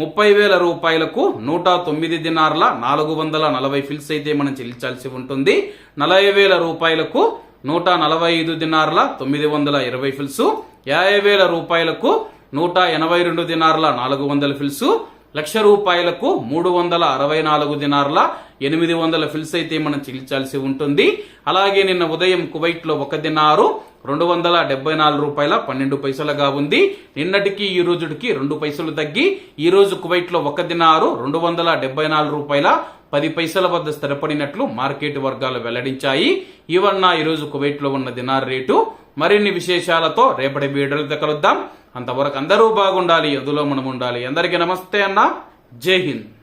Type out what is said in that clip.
ముప్పై వేల రూపాయలకు నూట తొమ్మిది దినార్ల నాలుగు వందల నలభై ఫిల్స్ అయితే మనం చెల్లించాల్సి ఉంటుంది. నలభై వేల రూపాయలకు నూట నలభై ఐదు దినార్ల తొమ్మిది వందల ఇరవై ఫిల్స్. యాభై వేల రూపాయలకు నూట ఎనభై రెండు దినార్ల నాలుగు వందల ఫిల్స్. లక్ష రూపాయలకు మూడు వందల అరవై నాలుగు దినార్ల ఎనిమిది వందల ఫిల్స్ అయితే మనం చెల్లించాల్సి ఉంటుంది. అలాగే నిన్న ఉదయం కువైట్లో ఒక దినారు రెండు వందల డెబ్బై నాలుగు రూపాయల పన్నెండు పైసలుగా ఉంది. నిన్నటికి ఈ రోజుకి రెండు పైసలు తగ్గి ఈ రోజు కువైట్లో ఒక దినారు రెండు వందల డెబ్బై నాలుగు రూపాయల పది పైసల వద్ద స్థిరపడినట్లు మార్కెట్ వర్గాలు వెల్లడించాయి. ఇవన్న ఈ రోజు కువైట్లో ఉన్న దినార్ రేటు. మరిన్ని విశేషాలతో రేపటి వీడియోలతో కలుద్దాం. అంతవరకు అందరూ బాగుండాలి అందులో మనం ఉండాలి. అందరికీ నమస్తే అన్న. జై హింద్.